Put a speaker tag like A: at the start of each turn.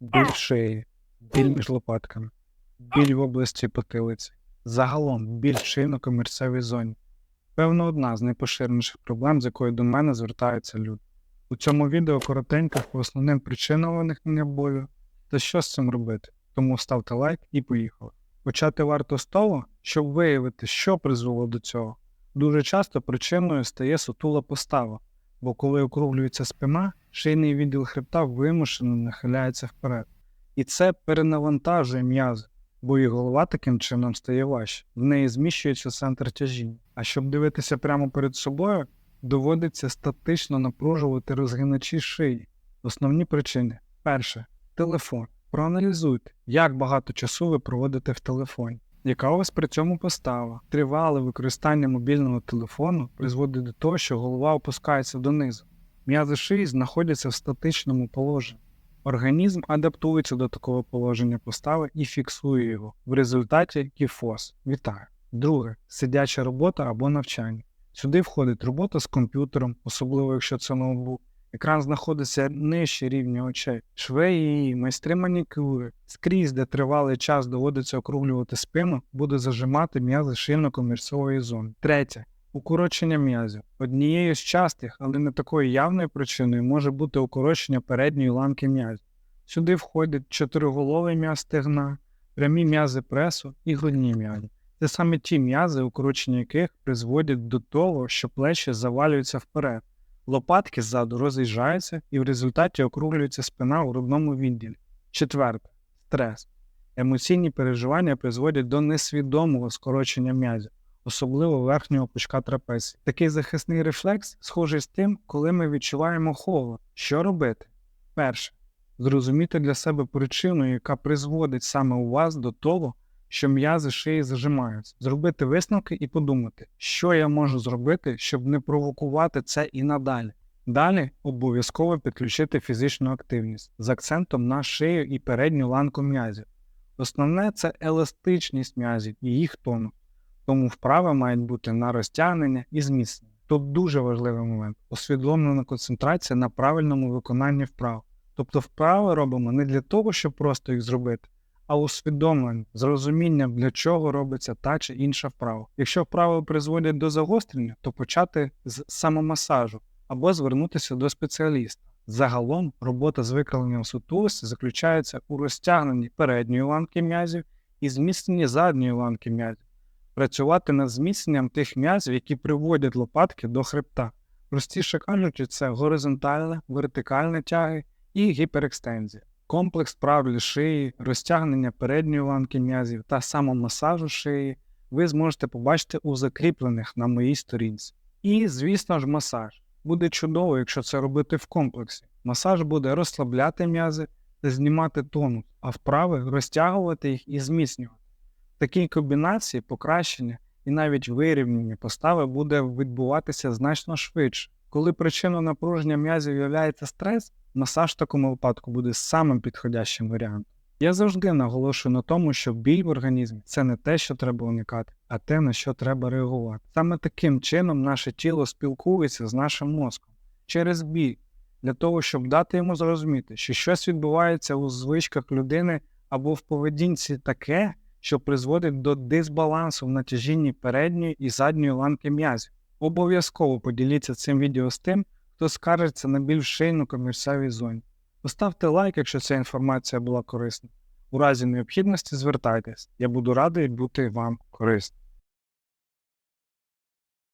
A: біль шиї, біль між лопатками, біль в області потилиці, загалом біль в шийно-комірцевій зоні. Певно, одна з найпоширеніших проблем, з якою до мене звертаються люди. У цьому відео коротенько по основним причинам виникнення болю та що з цим робити. Тому ставте лайк і поїхали. Почати варто з того, щоб виявити, що призвело до цього. Дуже часто причиною стає сутула постава, бо коли округлюється спина, шийний відділ хребта вимушено нахиляється вперед. І це перенавантажує м'язи, бо і голова таким чином стає важче. В неї зміщується центр тяжіння. А щоб дивитися прямо перед собою, доводиться статично напружувати розгиначі шиї. Основні причини: перше телефон. Проаналізуйте, як багато часу ви проводите в телефоні. Яка у вас при цьому постава? Тривале використання мобільного телефону призводить до того, що голова опускається донизу. М'язи шиї знаходяться в статичному положенні. Організм адаптується до такого положення постави і фіксує його. В результаті кіфоз. Вітаю. Друге сидяча робота або навчання. Сюди входить робота з комп'ютером, особливо якщо це ноутбук. Екран знаходиться нижче рівня очей, швеї, майстри манікюри. Скрізь, де тривалий час доводиться округлювати спину, буде зажимати м'язи шийно-комірцевої зони. Третє. Укорочення м'язів. Однією з частих, але не такою явною причиною може бути укорочення передньої ланки м'язів. Сюди входять чотириголовий м'яз стегна, прямі м'язи пресу і грудні м'язи. Це саме ті м'язи, укорочення яких призводять до того, що плечі завалюються вперед. Лопатки ззаду роз'їжджаються і в результаті округлюється спина у грудному відділі. Четверте стрес. Емоційні переживання призводять до несвідомого скорочення м'язів, особливо верхнього пучка трапеції. Такий захисний рефлекс схожий з тим, коли ми відчуваємо холод. Що робити? Перше. Зрозуміти для себе причину, яка призводить саме у вас до того, що м'язи шиї зажимаються, зробити висновки і подумати, що я можу зробити, щоб не провокувати це і надалі. Далі обов'язково підключити фізичну активність з акцентом на шию і передню ланку м'язів. Основне це еластичність м'язів і їх тону, тому вправи мають бути на розтягнення і зміцнення. Тут дуже важливий момент усвідомлена концентрація на правильному виконанні вправ. Тобто вправи робимо не для того, щоб просто їх зробити, а усвідомлення з розумінням, для чого робиться та чи інша вправа. Якщо вправи призводять до загострення, то почати з самомасажу або звернутися до спеціаліста. Загалом робота з викривленням сутулості заключається у розтягненні передньої ланки м'язів і зміцненні задньої ланки м'язів. Працювати над зміцненням тих м'язів, які приводять лопатки до хребта. Простіше кажучи, це горизонтальне, вертикальне тяги і гіперекстензія. Комплекс вправ для шиї, розтягнення передньої ланки м'язів та самомасажу шиї ви зможете побачити у закріплених на моїй сторінці. І, звісно ж, масаж. Буде чудово, якщо це робити в комплексі. Масаж буде розслабляти м'язи та знімати тонус, а вправи розтягувати їх і зміцнювати. В такій комбінації покращення і навіть вирівняння постави буде відбуватися значно швидше. Коли причиною напруження м'язів є стрес, масаж в такому випадку буде самим підходящим варіантом. Я завжди наголошую на тому, що біль в організмі це не те, що треба уникати, а те, на що треба реагувати. Саме таким чином наше тіло спілкується з нашим мозком через біль, для того, щоб дати йому зрозуміти, що щось відбувається у звичках людини або в поведінці таке, що призводить до дисбалансу в натяжінні передньої і задньої ланки м'язів. Обов'язково поділіться цим відео з тим, хто скаржиться на більш в шийно-комірцевій зоні. Поставте лайк, якщо ця інформація була корисна. У разі необхідності звертайтесь, я буду радий бути вам корисним.